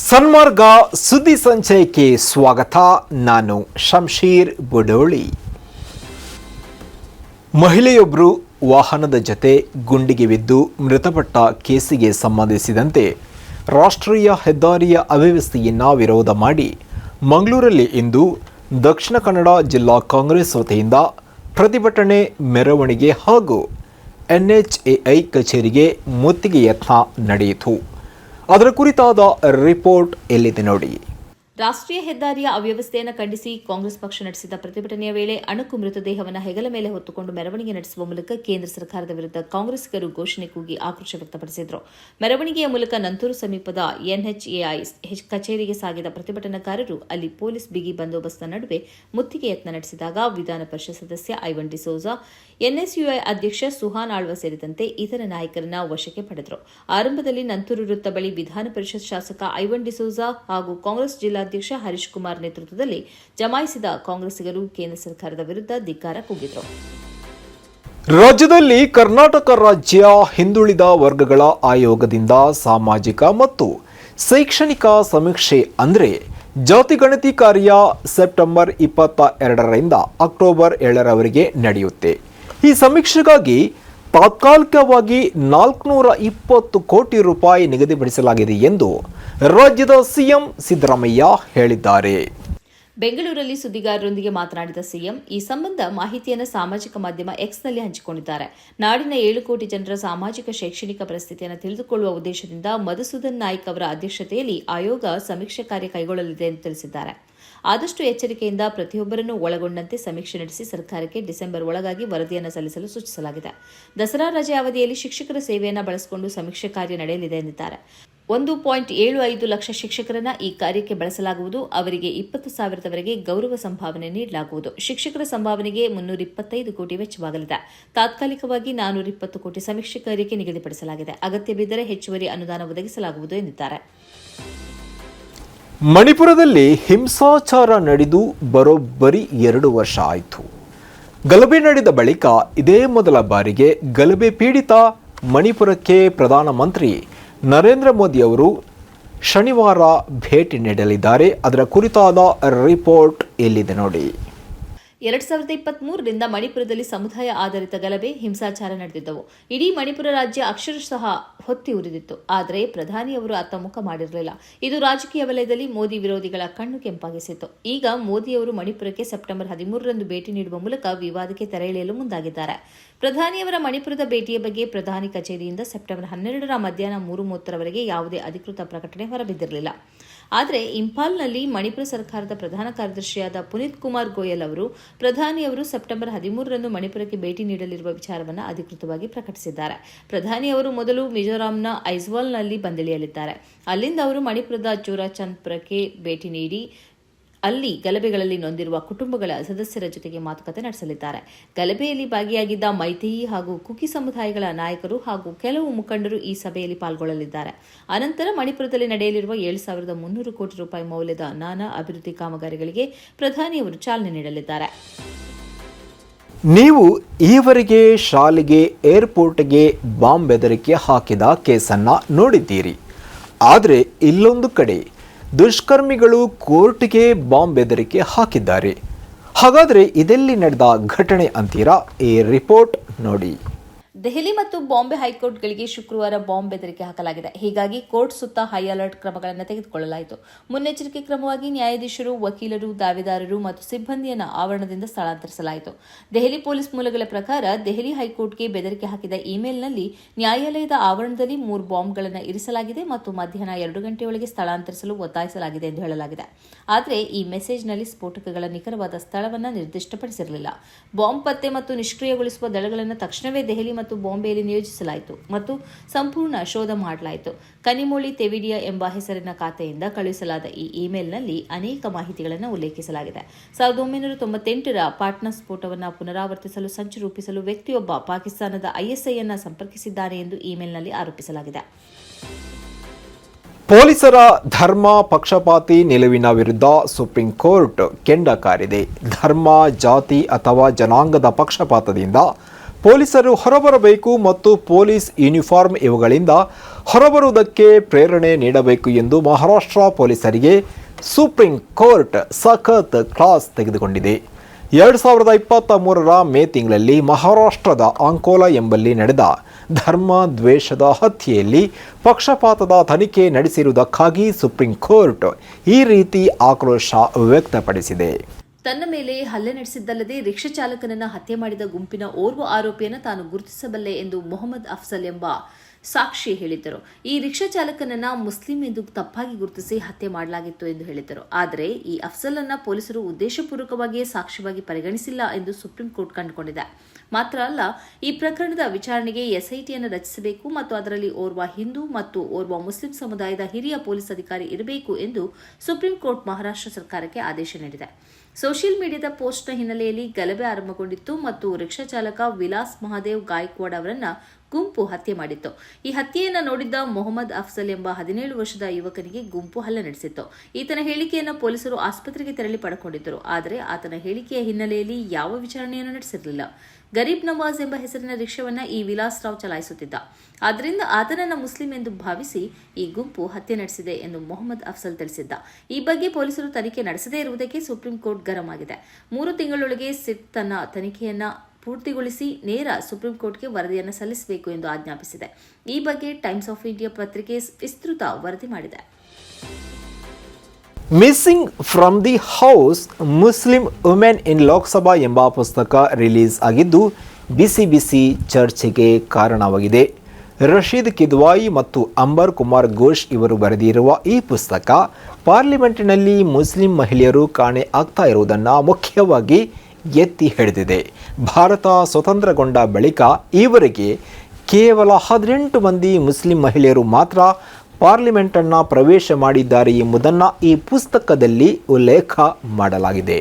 ಸನ್ಮಾರ್ಗ ಸುದ್ದಿ ಸಂಚಯಕ್ಕೆ ಸ್ವಾಗತ. ನಾನು ಶಂಶೀರ್ ಬುಡೋಳಿ. ಮಹಿಳೆಯೊಬ್ಬರು ವಾಹನದ ಜತೆ ಗುಂಡಿಗೆ ಬಿದ್ದು ಮೃತಪಟ್ಟ ಕೇಸಿಗೆ ಸಂಬಂಧಿಸಿದಂತೆ ರಾಷ್ಟ್ರೀಯ ಹೆದ್ದಾರಿಯ ಅವ್ಯವಸ್ಥೆಯನ್ನು ವಿರೋಧ ಮಾಡಿ ಮಂಗಳೂರಲ್ಲಿ ಇಂದು ದಕ್ಷಿಣ ಕನ್ನಡ ಜಿಲ್ಲಾ ಕಾಂಗ್ರೆಸ್ ವತಿಯಿಂದ ಪ್ರತಿಭಟನೆ ಮೆರವಣಿಗೆ ಹಾಗೂ ಎನ್ಎಚ್ಎಐ ಕಚೇರಿಗೆ ಮುತ್ತಿಗೆ ಯತ್ನ ನಡೆಯಿತು. ಅದರ ಕುರಿತಾದ ರಿಪೋರ್ಟ್ ಎಲ್ಲಿದೆ ನೋಡಿ. ರಾಷ್ಟ್ರೀಯ ಹೆದ್ದಾರಿಯ ಅವ್ಯವಸ್ಥೆಯನ್ನು ಖಂಡಿಸಿ ಕಾಂಗ್ರೆಸ್ ಪಕ್ಷ ನಡೆಸಿದ ಪ್ರತಿಭಟನೆಯ ವೇಳೆ ಅಣುಕು ಮೃತದೇಹವನ್ನು ಹೆಗಲ ಮೇಲೆ ಹೊತ್ತುಕೊಂಡು ಮೆರವಣಿಗೆ ನಡೆಸುವ ಮೂಲಕ ಕೇಂದ್ರ ಸರ್ಕಾರದ ವಿರುದ್ಧ ಕಾಂಗ್ರೆಸ್ಗರು ಘೋಷಣೆ ಕೂಗಿ ಆಕ್ರೋಶ ವ್ಯಕ್ತಪಡಿಸಿದರು. ಮೆರವಣಿಗೆಯ ಮೂಲಕ ನಂತೂರು ಸಮೀಪದ ಎನ್ಎಚ್ಎಐ ಕಚೇರಿಗೆ ಸಾಗಿದ ಪ್ರತಿಭಟನಾಕಾರರು ಅಲ್ಲಿ ಪೊಲೀಸ್ ಬಿಗಿ ಬಂದೋಬಸ್ತ್ನ ನಡುವೆ ಮುತ್ತಿಗೆ ಯತ್ನ ನಡೆಸಿದಾಗ ವಿಧಾನ ಪರಿಷತ್ ಸದಸ್ಯ ಐವನ್ ಡಿಸೋಜಾ ಎನ್ಎಸ್ಯುಐ ಅಧ್ಯಕ್ಷ ಸುಹಾನ್ ಆಳ್ವ ಸೇರಿದಂತೆ ಇತರ ನಾಯಕರನ್ನ ವಶಕ್ಕೆ ಪಡೆದರು. ಆರಂಭದಲ್ಲಿ ನಂತೂರು ವೃತ್ತ ಬಳಿ ವಿಧಾನ ಪರಿಷತ್ ಶಾಸಕ ಐವನ್ ಡಿಸೋಜಾ ಹಾಗೂ ಕಾಂಗ್ರೆಸ್ ಜಿಲ್ಲಾಧ್ಯಕ್ಷ ಹರೀಶ್ ಕುಮಾರ್ ನೇತೃತ್ವದಲ್ಲಿ ಜಮಾಯಿಸಿದ ಕಾಂಗ್ರೆಸ್ಸಿಗರು ಕೇಂದ್ರ ಸರ್ಕಾರದ ವಿರುದ್ಧ ಧಿಕ್ಕಾರ ಕೂಗಿದರು. ರಾಜ್ಯದಲ್ಲಿ ಕರ್ನಾಟಕ ರಾಜ್ಯ ಹಿಂದುಳಿದ ವರ್ಗಗಳ ಆಯೋಗದಿಂದ ಸಾಮಾಜಿಕ ಮತ್ತು ಶೈಕ್ಷಣಿಕ ಸಮೀಕ್ಷೆ ಅಂದರೆ ಜಾತಿಗಣತಿ ಕಾರ್ಯ ಸೆಪ್ಟೆಂಬರ್ ಇಪ್ಪತ್ತ ಎರಡರಿಂದ ಅಕ್ಟೋಬರ್ ಏಳರವರೆಗೆ ನಡೆಯುತ್ತೆ. ಈ ಸಮೀಕ್ಷೆಗಾಗಿ ತಾತ್ಕಾಲಿಕವಾಗಿ ನಾಲ್ಕುನೂರ ಇಪ್ಪತ್ತು ಕೋಟಿ ರೂಪಾಯಿ ನಿಗದಿಪಡಿಸಲಾಗಿದೆ ಎಂದು ರಾಜ್ಯದ ಸಿಎಂ ಸಿದ್ದರಾಮಯ್ಯ ಹೇಳಿದ್ದಾರೆ. ಬೆಂಗಳೂರಲ್ಲಿ ಸುದ್ದಿಗಾರರೊಂದಿಗೆ ಮಾತನಾಡಿದ ಸಿಎಂ, ಈ ಸಂಬಂಧ ಮಾಹಿತಿಯನ್ನು ಸಾಮಾಜಿಕ ಮಾಧ್ಯಮ ಎಕ್ಸ್ನಲ್ಲಿ ಹಂಚಿಕೊಂಡಿದ್ದಾರೆ. ನಾಡಿನ ಏಳು ಕೋಟಿ ಜನರ ಸಾಮಾಜಿಕ ಶೈಕ್ಷಣಿಕ ಪರಿಸ್ಥಿತಿಯನ್ನು ತಿಳಿದುಕೊಳ್ಳುವ ಉದ್ದೇಶದಿಂದ ಮಧುಸೂದನ್ ನಾಯ್ಕ್ ಅವರ ಅಧ್ಯಕ್ಷತೆಯಲ್ಲಿ ಆಯೋಗ ಸಮೀಕ್ಷೆ ಕಾರ್ಯ ಕೈಗೊಳ್ಳಲಿದೆ ಎಂದು ತಿಳಿಸಿದ್ದಾರೆ. ಆದಷ್ಟು ಎಚ್ಚರಿಕೆಯಿಂದ ಪ್ರತಿಯೊಬ್ಬರನ್ನು ಒಳಗೊಂಡಂತೆ ಸಮೀಕ್ಷೆ ನಡೆಸಿ ಸರ್ಕಾರಕ್ಕೆ ಡಿಸೆಂಬರ್ ಒಳಗಾಗಿ ವರದಿಯನ್ನು ಸಲ್ಲಿಸಲು ಸೂಚಿಸಲಾಗಿದೆ. ದಸರಾ ರಜೆ ಅವಧಿಯಲ್ಲಿ ಶಿಕ್ಷಕರ ಸೇವೆಯನ್ನು ಬಳಸಿಕೊಂಡು ಸಮೀಕ್ಷೆ ಕಾರ್ಯ ನಡೆಯಲಿದೆ ಎಂದಿದ್ದಾರೆ. ಒಂದು ಪಾಯಿಂಟ್ ಏಳು ಐದು ಲಕ್ಷ ಶಿಕ್ಷಕರನ್ನ ಈ ಕಾರ್ಯಕ್ಕೆ ಬಳಸಲಾಗುವುದು. ಅವರಿಗೆ ಇಪ್ಪತ್ತು ಸಾವಿರದವರೆಗೆ ಗೌರವ ಸಂಭಾವನೆ ನೀಡಲಾಗುವುದು. ಶಿಕ್ಷಕರ ಸಂಭಾವನೆಗೆ ಮುನ್ನೂರ ಇಪ್ಪತ್ತೈದು ಕೋಟಿ ವೆಚ್ಚವಾಗಲಿದೆ. ತಾತ್ಕಾಲಿಕವಾಗಿ ನಾನೂರ ಇಪ್ಪತ್ತು ಕೋಟಿ ಸಮೀಕ್ಷೆ ಕಾರ್ಯಕ್ಕೆ ನಿಗದಿಪಡಿಸಲಾಗಿದೆ. ಅಗತ್ಯ ಬಿದ್ದರೆ ಹೆಚ್ಚುವರಿ ಅನುದಾನ ಒದಗಿಸಲಾಗುವುದು ಎಂದಿದ್ದಾರೆ. ಮಣಿಪುರದಲ್ಲಿ ಹಿಂಸಾಚಾರ ನಡೆದು ಬರೋಬ್ಬರಿ ಎರಡು ವರ್ಷ ಆಯಿತು. ಗಲಭೆ ನಡೆದ ಬಳಿಕ ಇದೇ ಮೊದಲ ಬಾರಿಗೆ ಗಲಭೆ ಪೀಡಿತ ಮಣಿಪುರಕ್ಕೆ ಪ್ರಧಾನಮಂತ್ರಿ ನರೇಂದ್ರ ಮೋದಿ ಅವರು ಶನಿವಾರ ಭೇಟಿ ನೀಡಲಿದ್ದಾರೆ. ಅದರ ಕುರಿತಾದ ರಿಪೋರ್ಟ್ ಎಲ್ಲಿದೆ ನೋಡಿ. ಎರಡ್ ಸಾವಿರದ ಇಪ್ಪತ್ತ್ ಮೂರರಿಂದ ಮಣಿಪುರದಲ್ಲಿ ಸಮುದಾಯ ಆಧಾರಿತ ಗಲಭೆ, ಹಿಂಸಾಚಾರ ನಡೆದಿದ್ದವು. ಇಡೀ ಮಣಿಪುರ ರಾಜ್ಯ ಅಕ್ಷರಶಃ ಹೊತ್ತಿ ಉರಿದಿತ್ತು. ಆದರೆ ಪ್ರಧಾನಿಯವರು ಅತ್ತ ಮುಖ ಮಾಡಿರಲಿಲ್ಲ. ಇದು ರಾಜಕೀಯ ವಲಯದಲ್ಲಿ ಮೋದಿ ವಿರೋಧಿಗಳ ಕಣ್ಣು ಕೆಂಪಾಗಿಸಿತ್ತು. ಈಗ ಮೋದಿಯವರು ಮಣಿಪುರಕ್ಕೆ ಸೆಪ್ಟೆಂಬರ್ ಹದಿಮೂರರಂದು ಭೇಟಿ ನೀಡುವ ಮೂಲಕ ವಿವಾದಕ್ಕೆ ತೆರೆ ಮುಂದಾಗಿದ್ದಾರೆ. ಪ್ರಧಾನಿಯವರ ಮಣಿಪುರದ ಭೇಟಿಯ ಬಗ್ಗೆ ಪ್ರಧಾನಿ ಕಚೇರಿಯಿಂದ ಸೆಪ್ಟೆಂಬರ್ ಹನ್ನೆರಡರ ಮಧ್ಯಾಹ್ನ ಮೂರು ಮೂವತ್ತರವರೆಗೆ ಯಾವುದೇ ಅಧಿಕೃತ ಪ್ರಕಟಣೆ ಹೊರಬಿದ್ದಿರಲಿಲ್ಲ. ಆದರೆ ಇಂಫಾಲ್ನಲ್ಲಿ ಮಣಿಪುರ ಸರ್ಕಾರದ ಪ್ರಧಾನ ಕಾರ್ಯದರ್ಶಿಯಾದ ಪುನೀತ್ ಕುಮಾರ್ ಗೋಯಲ್ ಅವರು ಪ್ರಧಾನಿಯವರು ಸೆಪ್ಟೆಂಬರ್ ಹದಿಮೂರರಂದು ಮಣಿಪುರಕ್ಕೆ ಭೇಟಿ ನೀಡಲಿರುವ ವಿಚಾರವನ್ನು ಅಧಿಕೃತವಾಗಿ ಪ್ರಕಟಿಸಿದ್ದಾರೆ. ಪ್ರಧಾನಿಯವರು ಮೊದಲು ಮಿಜೋರಾಂನ ಐಜ್ವಾಲ್ನಲ್ಲಿ ಬಂದಿಳಿಯಲಿದ್ದಾರೆ. ಅಲ್ಲಿಂದ ಅವರು ಮಣಿಪುರದ ಚೂರಾಚಂದ್ಪುರಕ್ಕೆ ಭೇಟಿ ನೀಡಿ ಅಲ್ಲಿ ಗಲಭೆಗಳಲ್ಲಿ ನೊಂದಿರುವ ಕುಟುಂಬಗಳ ಸದಸ್ಯರ ಜೊತೆಗೆ ಮಾತುಕತೆ ನಡೆಸಲಿದ್ದಾರೆ. ಗಲಭೆಯಲ್ಲಿ ಭಾಗಿಯಾಗಿದ್ದ ಮೈತೇಯಿ ಹಾಗೂ ಕುಕಿ ಸಮುದಾಯಗಳ ನಾಯಕರು ಹಾಗೂ ಕೆಲವು ಮುಖಂಡರು ಈ ಸಭೆಯಲ್ಲಿ ಪಾಲ್ಗೊಳ್ಳಲಿದ್ದಾರೆ. ಅನಂತರ ಮಣಿಪುರದಲ್ಲಿ ನಡೆಯಲಿರುವ ಏಳು ಸಾವಿರದ ಮುನ್ನೂರು ಕೋಟಿ ರೂಪಾಯಿ ಮೌಲ್ಯದ ನಾನಾ ಅಭಿವೃದ್ಧಿ ಕಾಮಗಾರಿಗಳಿಗೆ ಪ್ರಧಾನಿಯವರು ಚಾಲನೆ ನೀಡಲಿದ್ದಾರೆ. ನೀವು ಈವರೆಗೆ ಶಾಲೆಗೆ, ಏರ್ಪೋರ್ಟ್ಗೆ ಬಾಂಬ್ ಬೆದರಿಕೆ ಹಾಕಿದ ಕೇಸನ್ನು ನೋಡಿದ್ದೀರಿ. ಆದರೆ ಇಲ್ಲೊಂದು ಕಡೆ ದುಷ್ಕರ್ಮಿಗಳು ಕೋರ್ಟ್ಗೆ ಬಾಂಬ್ ಬೆದರಿಕೆ ಹಾಕಿದ್ದಾರೆ. ಹಾಗಾದರೆ ಇದೆಲ್ಲಿ ನಡೆದ ಘಟನೆ ಅಂತೀರಾ? ಈ ರಿಪೋರ್ಟ್ ನೋಡಿ. ದೆಹಲಿ ಮತ್ತು ಬಾಂಬೆ ಹೈಕೋರ್ಟ್ಗಳಿಗೆ ಶುಕ್ರವಾರ ಬಾಂಬ್ ಬೆದರಿಕೆ ಹಾಕಲಾಗಿದೆ. ಹೀಗಾಗಿ ಕೋರ್ಟ್ ಸುತ್ತ ಹೈ ಅಲರ್ಟ್ ಕ್ರಮಗಳನ್ನು ತೆಗೆದುಕೊಳ್ಳಲಾಯಿತು. ಮುನ್ನೆಚ್ಚರಿಕೆ ಕ್ರಮವಾಗಿ ನ್ಯಾಯಾಧೀಶರು, ವಕೀಲರು, ದಾವೆದಾರರು ಮತ್ತು ಸಿಬ್ಬಂದಿಯನ್ನು ಆವರಣದಿಂದ ಸ್ಥಳಾಂತರಿಸಲಾಯಿತು. ದೆಹಲಿ ಪೊಲೀಸ್ ಮೂಲಗಳ ಪ್ರಕಾರ ದೆಹಲಿ ಹೈಕೋರ್ಟ್ಗೆ ಬೆದರಿಕೆ ಹಾಕಿದ ಇಮೇಲ್ನಲ್ಲಿ ನ್ಯಾಯಾಲಯದ ಆವರಣದಲ್ಲಿ ಮೂರು ಬಾಂಬ್ಗಳನ್ನು ಇರಿಸಲಾಗಿದೆ ಮತ್ತು ಮಧ್ಯಾಹ್ನ ಎರಡು ಗಂಟೆಯೊಳಗೆ ಸ್ಥಳಾಂತರಿಸಲು ಒತ್ತಾಯಿಸಲಾಗಿದೆ ಎಂದು ಹೇಳಲಾಗಿದೆ. ಆದರೆ ಈ ಮೆಸೇಜ್ನಲ್ಲಿ ಸ್ಫೋಟಕಗಳ ನಿಖರವಾದ ಸ್ಥಳವನ್ನು ನಿರ್ದಿಷ್ಟಪಡಿಸಿರಲಿಲ್ಲ. ಬಾಂಬ್ ಪತ್ತೆ ಮತ್ತು ನಿಷ್ಕ್ರಿಯಗೊಳಿಸುವ ದಳಗಳನ್ನು ತಕ್ಷಣವೇ ದೆಹಲಿ ಮತ್ತು ಬಾಂಬೆಯಲ್ಲಿ ನಿಯೋಜಿಸಲಾಯಿತು ಮತ್ತು ಸಂಪೂರ್ಣ ಶೋಧ ಮಾಡಲಾಯಿತು. ಕನಿಮೋಳಿ ತೆವಿಡಿಯಾ ಎಂಬ ಹೆಸರಿನ ಖಾತೆಯಿಂದ ಕಳುಹಿಸಲಾದ ಈ ಇಮೇಲ್ನಲ್ಲಿ ಅನೇಕ ಮಾಹಿತಿಗಳನ್ನು ಉಲ್ಲೇಖಿಸಲಾಗಿದೆ. ಸಾವಿರದ ಒಂಬೈನೂರ ತೊಂಬತ್ತೆಂಟರ ಪಾಟ್ನಾ ಸ್ಫೋಟವನ್ನು ಪುನರಾವರ್ತಿಸಲು ಸಂಚು ರೂಪಿಸಲು ವ್ಯಕ್ತಿಯೊಬ್ಬ ಪಾಕಿಸ್ತಾನದ ಐಎಸ್ಐ ಅನ್ನು ಸಂಪರ್ಕಿಸಿದ್ದಾನೆ ಎಂದು ಇಮೇಲ್ನಲ್ಲಿ ಆರೋಪಿಸಲಾಗಿದೆ. ಪೊಲೀಸರ ಧರ್ಮ ಪಕ್ಷಪಾತಿ ನಿಲುವಿನ ವಿರುದ್ಧ ಸುಪ್ರೀಂ ಕೋರ್ಟ್ ಕೆಂಡ ಕಾರಿದೆ. ಧರ್ಮ, ಜಾತಿ ಅಥವಾ ಜನಾಂಗದ ಪಕ್ಷಪಾತದಿಂದ ಪೊಲೀಸರು ಹೊರಬರಬೇಕು ಮತ್ತು ಪೊಲೀಸ್ ಯೂನಿಫಾರ್ಮ್ ಇವುಗಳಿಂದ ಹೊರಬರುವುದಕ್ಕೆ ಪ್ರೇರಣೆ ನೀಡಬೇಕು ಎಂದು ಮಹಾರಾಷ್ಟ್ರ ಪೊಲೀಸರಿಗೆ ಸುಪ್ರೀಂ ಕೋರ್ಟ್ ಸಖತ್ ಕ್ಲಾಸ್ ತೆಗೆದುಕೊಂಡಿದೆ. ಎರಡು ಸಾವಿರದ ಇಪ್ಪತ್ತ ಮೂರರ ಮೇ ತಿಂಗಳಲ್ಲಿ ಮಹಾರಾಷ್ಟ್ರದ ಅಂಕೋಲಾ ಎಂಬಲ್ಲಿ ನಡೆದ ಧರ್ಮ ದ್ವೇಷದ ಹತ್ಯೆಯಲ್ಲಿ ಪಕ್ಷಪಾತದ ತನಿಖೆ ನಡೆಸಿರುವುದಕ್ಕಾಗಿ ಸುಪ್ರೀಂ ಕೋರ್ಟ್ ಈ ರೀತಿ ಆಕ್ರೋಶ ವ್ಯಕ್ತಪಡಿಸಿದೆ. ತನ್ನ ಮೇಲೆ ಹಲ್ಲೆ ನಡೆಸಿದ್ದಲ್ಲದೆ ರಿಕ್ಷಾ ಚಾಲಕನನ್ನ ಹತ್ಯೆ ಮಾಡಿದ ಗುಂಪಿನ ಓರ್ವ ಆರೋಪಿಯನ್ನು ತಾನು ಗುರುತಿಸಬಲ್ಲೆ ಎಂದು ಮೊಹಮ್ಮದ್ ಅಫ್ಸಲ್ ಎಂಬ ಸಾಕ್ಷಿ ಹೇಳಿದ್ದರು. ಈ ರಿಕ್ಷಾ ಚಾಲಕನನ್ನ ಮುಸ್ಲಿಂ ಎಂದು ತಪ್ಪಾಗಿ ಗುರುತಿಸಿ ಹತ್ಯೆ ಮಾಡಲಾಗಿತ್ತು ಎಂದು ಹೇಳಿದರು ಆದರೆ ಈ ಅಫ್ಸಲ್ ಅನ್ನ ಪೊಲೀಸರು ಉದ್ದೇಶಪೂರ್ವಕವಾಗಿಯೇ ಸಾಕ್ಷ್ಯವಾಗಿ ಪರಿಗಣಿಸಿಲ್ಲ ಎಂದು ಸುಪ್ರೀಂ ಕೋರ್ಟ್ ಕಂಡುಕೊಂಡಿದೆ. ಮಾತ್ರ ಅಲ್ಲ, ಈ ಪ್ರಕರಣದ ವಿಚಾರಣೆಗೆ ಎಸ್ಐಟಿಯನ್ನು ರಚಿಸಬೇಕು ಮತ್ತು ಅದರಲ್ಲಿ ಓರ್ವ ಹಿಂದೂ ಮತ್ತು ಓರ್ವ ಮುಸ್ಲಿಂ ಸಮುದಾಯದ ಹಿರಿಯ ಪೊಲೀಸ್ ಅಧಿಕಾರಿ ಇರಬೇಕು ಎಂದು ಸುಪ್ರೀಂ ಕೋರ್ಟ್ ಮಹಾರಾಷ್ಟ್ರ ಸರ್ಕಾರಕ್ಕೆ ಆದೇಶ ನೀಡಿದೆ. ಸೋಷಿಯಲ್ ಮೀಡಿಯಾದ ಪೋಸ್ಟ್ನ ಹಿನ್ನೆಲೆಯಲ್ಲಿ ಗಲಭೆ ಆರಂಭಗೊಂಡಿತ್ತು ಮತ್ತು ರಿಕ್ಷಾ ಚಾಲಕ ವಿಲಾಸ್ ಮಹಾದೇವ್ ಗಾಯಕ್ವಾಡ್ ಅವರನ್ನ ಗುಂಪು ಹತ್ಯೆ ಮಾಡಿತ್ತು. ಈ ಹತ್ಯೆಯನ್ನು ನೋಡಿದ್ದ ಮೊಹಮ್ಮದ್ ಅಫ್ಸಲ್ ಎಂಬ ಹದಿನೇಳು ವರ್ಷದ ಯುವಕನಿಗೆ ಗುಂಪು ಹಲ್ಲೆ ನಡೆಸಿತ್ತು. ಈತನ ಹೇಳಿಕೆಯನ್ನು ಪೊಲೀಸರು ಆಸ್ಪತ್ರೆಗೆ ತೆರಳಿ ಪಡ್ಕೊಂಡಿದ್ದರು. ಆದರೆ ಆತನ ಹೇಳಿಕೆಯ ಹಿನ್ನೆಲೆಯಲ್ಲಿ ಯಾವ ವಿಚಾರಣೆಯನ್ನು ನಡೆಸಿರಲಿಲ್ಲ. ಗರೀಬ್ ನವಾಜ್ ಎಂಬ ಹೆಸರಿನ ರಿಕ್ಷಾವನ್ನ ಈ ವಿಲಾಸ್ ರಾವ್ ಚಲಾಯಿಸುತ್ತಿದ್ದ. ಆದ್ದರಿಂದ ಆತನನ್ನ ಮುಸ್ಲಿಂ ಎಂದು ಭಾವಿಸಿ ಈ ಗುಂಪು ಹತ್ಯೆ ನಡೆಸಿದೆ ಎಂದು ಮೊಹಮ್ಮದ್ ಅಫ್ಸಲ್ ತಿಳಿಸಿದ್ದ. ಈ ಬಗ್ಗೆ ಪೊಲೀಸರು ತನಿಖೆ ನಡೆಸದೇ ಇರುವುದಕ್ಕೆ ಸುಪ್ರೀಂ ಕೋರ್ಟ್ ಗರಂ ಆಗಿದೆ ಮೂರು ತಿಂಗಳೊಳಗೆ ಸಿಟ್ ತನ್ನ ತನಿಖೆಯನ್ನ ಪೂರ್ತಿಗೊಳಿಸಿ ನೇರ ಸುಪ್ರೀಂ ಕೋರ್ಟ್ಗೆ ವರದಿಯನ್ನು ಸಲ್ಲಿಸಬೇಕು ಎಂದು ಆಜ್ಞಾಪಿಸಿದೆ. ಈ ಬಗ್ಗೆ ಟೈಮ್ಸ್ ಆಫ್ ಇಂಡಿಯಾ ಪತ್ರಿಕೆ ವಿಸ್ತೃತ ವರದಿ ಮಾಡಿದೆ. Missing from the house Muslim women in Lok Sabha ಎಂಬ ಪುಸ್ತಕ ರಿಲೀಸ್ ಆಗಿದ್ದು ಬಿಸಿ ಬಿಸಿ ಚರ್ಚೆಗೆ ಕಾರಣವಾಗಿದೆ. ರಶೀದ್ ಕಿದ್ವಾಯಿ ಮತ್ತು ಅಂಬರ್ ಕುಮಾರ್ ಘೋಷ್ ಇವರು ಬರೆದಿರುವ ಈ ಪುಸ್ತಕ ಪಾರ್ಲಿಮೆಂಟಿನಲ್ಲಿ ಮುಸ್ಲಿಂ ಮಹಿಳೆಯರು ಕಾಣೆ ಆಗ್ತಾ ಇರುವುದನ್ನು ಮುಖ್ಯವಾಗಿ ಎತ್ತಿ ಹಿಡಿದಿದೆ. ಭಾರತ ಸ್ವತಂತ್ರಗೊಂಡ ಬಳಿಕ ಈವರೆಗೆ ಕೇವಲ ಹದಿನೆಂಟು ಮಂದಿ ಮುಸ್ಲಿಂ ಮಹಿಳೆಯರು ಮಾತ್ರ ಪಾರ್ಲಿಮೆಂಟನ್ನು ಪ್ರವೇಶ ಮಾಡಿದ್ದಾರೆ ಎಂಬುದನ್ನು ಈ ಪುಸ್ತಕದಲ್ಲಿ ಉಲ್ಲೇಖ ಮಾಡಲಾಗಿದೆ.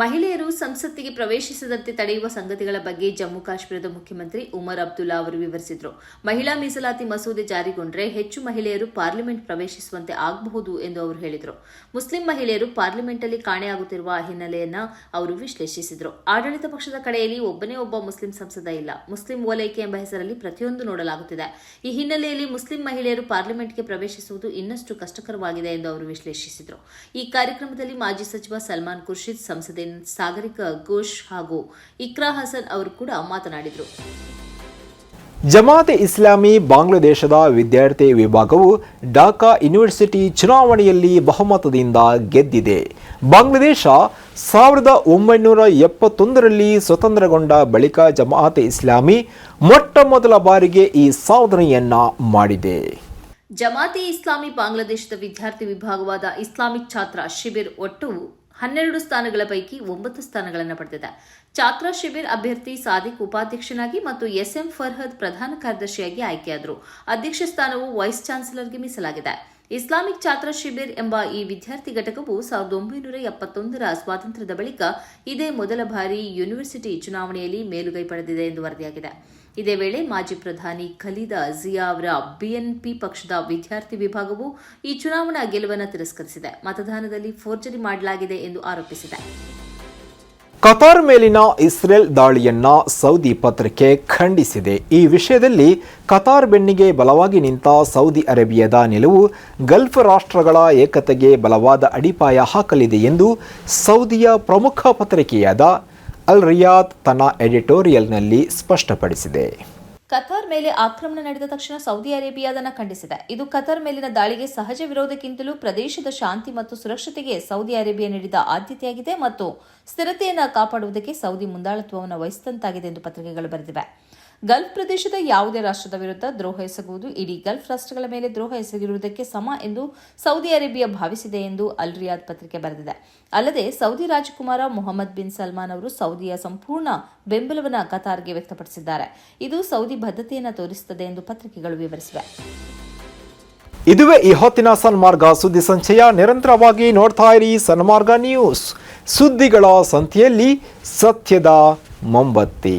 ಮಹಿಳೆಯರು ಸಂಸತ್ತಿಗೆ ಪ್ರವೇಶಿಸದಂತೆ ತಡೆಯುವ ಸಂಗತಿಗಳ ಬಗ್ಗೆ ಜಮ್ಮು ಕಾಶ್ಮೀರದ ಮುಖ್ಯಮಂತ್ರಿ ಉಮರ್ ಅಬ್ದುಲ್ಲಾ ಅವರು ವಿವರಿಸಿದರು. ಮಹಿಳಾ ಮೀಸಲಾತಿ ಮಸೂದೆ ಜಾರಿಗೊಂಡರೆ ಹೆಚ್ಚು ಮಹಿಳೆಯರು ಪಾರ್ಲಿಮೆಂಟ್ ಪ್ರವೇಶಿಸುವಂತೆ ಆಗಬಹುದು ಎಂದು ಅವರು ಹೇಳಿದರು. ಮುಸ್ಲಿಂ ಮಹಿಳೆಯರು ಪಾರ್ಲಿಮೆಂಟಲ್ಲಿ ಕಾಣೆಯಾಗುತ್ತಿರುವ ಹಿನ್ನೆಲೆಯನ್ನ ಅವರು ವಿಶ್ಲೇಷಿಸಿದರು. ಆಡಳಿತ ಪಕ್ಷದ ಕಡೆಯಲ್ಲಿ ಒಬ್ಬನೇ ಒಬ್ಬ ಮುಸ್ಲಿಂ ಸಂಸದ ಇಲ್ಲ. ಮುಸ್ಲಿಂ ಓಲೈಕೆ ಎಂಬ ಹೆಸರಲ್ಲಿ ಪ್ರತಿಯೊಂದು ನೋಡಲಾಗುತ್ತಿದೆ. ಈ ಹಿನ್ನೆಲೆಯಲ್ಲಿ ಮುಸ್ಲಿಂ ಮಹಿಳೆಯರು ಪಾರ್ಲಿಮೆಂಟ್ಗೆ ಪ್ರವೇಶಿಸುವುದು ಇನ್ನಷ್ಟು ಕಷ್ಟಕರವಾಗಿದೆ ಎಂದು ಅವರು ವಿಶ್ಲೇಷಿಸಿದರು. ಈ ಕಾರ್ಯಕ್ರಮದಲ್ಲಿ ಮಾಜಿ ಸಚಿವ ಸಲ್ಮಾನ್ ಖುರ್ಷಿದ್ ಸಂಸದೆ ಸಾಗರಿಕ ಘೋಷ್ ಹಾಗೂ ಇಕ್ರಾ ಹಸನ್ ಅವರು ಕೂಡ ಮಾತನಾಡಿದರು. ಜಮಾತೆ ಇಸ್ಲಾಮಿ ಬಾಂಗ್ಲಾದೇಶದ ವಿದ್ಯಾರ್ಥಿ ವಿಭಾಗವು ಢಾಕಾ ಯೂನಿವರ್ಸಿಟಿ ಚುನಾವಣೆಯಲ್ಲಿ ಬಹುಮತದಿಂದ ಗೆದ್ದಿದೆ. ಬಾಂಗ್ಲಾದೇಶ ಸಾವಿರದ ಒಂಬೈನೂರ ಎಪ್ಪತ್ತೊಂದರಲ್ಲಿ ಸ್ವತಂತ್ರಗೊಂಡ ಬಳಿಕ ಜಮಾತೆ ಇಸ್ಲಾಮಿ ಮೊಟ್ಟ ಮೊದಲ ಬಾರಿಗೆ ಈ ಸಾಧನೆಯನ್ನ ಮಾಡಿದೆ. ಜಮಾತೆ ಇಸ್ಲಾಮಿ ಬಾಂಗ್ಲಾದೇಶದ ವಿದ್ಯಾರ್ಥಿ ವಿಭಾಗವಾದ ಇಸ್ಲಾಮಿಕ್ ಛಾತ್ರ ಶಿಬಿರ್ ಒಟ್ಟು ಹನ್ನೆರಡು ಸ್ಥಾನಗಳ ಪೈಕಿ ಒಂಬತ್ತು ಸ್ಥಾನಗಳನ್ನು ಪಡೆದಿದೆ. ಛಾತ್ರ ಶಿಬಿರ್ ಅಭ್ಯರ್ಥಿ ಸಾದಿಕ್ ಉಪಾಧ್ಯಕ್ಷನಾಗಿ ಮತ್ತು ಎಸ್ಎಂ ಫರ್ಹದ್ ಪ್ರಧಾನ ಕಾರ್ಯದರ್ಶಿಯಾಗಿ ಆಯ್ಕೆಯಾದರು. ಅಧ್ಯಕ್ಷ ಸ್ಥಾನವು ವೈಸ್ ಚಾನ್ಸಲರ್ಗೆ ಮೀಸಲಾಗಿದೆ. ಇಸ್ಲಾಮಿಕ್ ಛಾತ್ರ ಶಿಬಿರ್ ಎಂಬ ಈ ವಿದ್ಯಾರ್ಥಿ ಘಟಕವು ಸಾವಿರದ ಒಂಬೈನೂರ ಎಪ್ಪತ್ತೊಂದರ ಸ್ವಾತಂತ್ರ್ಯದ ಬಳಿಕ ಇದೇ ಮೊದಲ ಬಾರಿ ಯೂನಿವರ್ಸಿಟಿ ಚುನಾವಣೆಯಲ್ಲಿ ಮೇಲುಗೈ ಪಡೆದಿದೆ ಎಂದು ವರದಿಯಾಗಿದೆ. ಇದೇ ವೇಳೆ ಮಾಜಿ ಪ್ರಧಾನಿ ಖಲೀದಾ ಜಿಯಾ ಅವರ ಬಿಎನ್ಪಿ ಪಕ್ಷದ ವಿದ್ಯಾರ್ಥಿ ವಿಭಾಗವು ಈ ಚುನಾವಣಾ ಗೆಲುವನ್ನು ತಿರಸ್ಕರಿಸಿದೆ. ಮತದಾನದಲ್ಲಿ ಫೋರ್ಜರಿ ಮಾಡಲಾಗಿದೆ ಎಂದು ಆರೋಪಿಸಿದೆ. ಕತಾರ್ ಮೇಲಿನ ಇಸ್ರೇಲ್ ದಾಳಿಯನ್ನ ಸೌದಿ ಪತ್ರಿಕೆ ಖಂಡಿಸಿದೆ. ಈ ವಿಷಯದಲ್ಲಿ ಕತಾರ್ ಬೆನ್ನಿಗೆ ಬಲವಾಗಿ ನಿಂತ ಸೌದಿ ಅರೇಬಿಯಾದ ನಿಲುವು ಗಲ್ಫ್ ರಾಷ್ಟ್ರಗಳ ಏಕತೆಗೆ ಬಲವಾದ ಅಡಿಪಾಯ ಹಾಕಲಿದೆ ಎಂದು ಸೌದಿಯ ಪ್ರಮುಖ ಪತ್ರಿಕೆಯಾದ ಅಲ್ ರಿಯಾದ್ ತನ್ನ ಎಡಿಟೋರಿಯಲ್ನಲ್ಲಿ ಸ್ಪಷ್ಟಪಡಿಸಿದೆ. ಕತಾರ್ ಮೇಲೆ ಆಕ್ರಮಣ ನಡೆದ ತಕ್ಷಣ ಸೌದಿ ಅರೇಬಿಯಾ ಅದನ್ನು ಖಂಡಿಸಿದೆ. ಇದು ಕತಾರ್ ಮೇಲಿನ ದಾಳಿಗೆ ಸಹಜ ವಿರೋಧಕ್ಕಿಂತಲೂ ಪ್ರದೇಶದ ಶಾಂತಿ ಮತ್ತು ಸುರಕ್ಷತೆಗೆ ಸೌದಿ ಅರೇಬಿಯಾ ನೀಡಿದ ಆದ್ಯತೆಯಾಗಿದೆ ಮತ್ತು ಸ್ಥಿರತೆಯನ್ನು ಕಾಪಾಡುವುದಕ್ಕೆ ಸೌದಿ ಮುಂದಾಳತ್ವವನ್ನು ವಹಿಸಿದಂತಾಗಿದೆ ಎಂದು ಪತ್ರಿಕೆಗಳು ಬರೆದಿವೆ. ಗಲ್ಫ್ ಪ್ರದೇಶದ ಯಾವುದೇ ರಾಷ್ಟ್ರದ ವಿರುದ್ಧ ದ್ರೋಹ ಎಸಗುವುದು, ಇಡೀ ಗಲ್ಫ್ ರಾಷ್ಟ್ರಗಳ ಮೇಲೆ ದ್ರೋಹ ಎಸಗಿರುವುದಕ್ಕೆ ಸಮ ಎಂದು ಸೌದಿ ಅರೇಬಿಯಾ ಭಾವಿಸಿದೆ ಎಂದು ಅಲ್ ರಿಯಾದ್ ಪತ್ರಿಕೆ ಬರೆದಿದೆ. ಅಲ್ಲದೆ, ಸೌದಿ ರಾಜಕುಮಾರ ಮೊಹಮ್ಮದ್ ಬಿನ್ ಸಲ್ಮಾನ್ ಅವರು ಸೌದಿಯ ಸಂಪೂರ್ಣ ಬೆಂಬಲವನ್ನು ಕತಾರ್ಗೆ ವ್ಯಕ್ತಪಡಿಸಿದ್ದಾರೆ. ಇದು ಸೌದಿ ಬದ್ಧತೆಯನ್ನು ತೋರಿಸುತ್ತದೆ ಎಂದು ಪತ್ರಿಕೆಗಳು ವಿವರಿಸಿವೆ. ಇದುವೇ ಈ ಹೊತ್ತಿನ ಸನ್ಮಾರ್ಗ ಸುದ್ದಿ ಸಂಚಯ. ನಿರಂತರವಾಗಿ ನೋಡ್ತಾ ಇರಿ ಸನ್ಮಾರ್ಗ ನ್ಯೂಸ್. ಸುದ್ದಿಗಳ ಸಂತೆಯಲ್ಲಿ ಸತ್ಯದ ಮೊಂಬತ್ತಿ.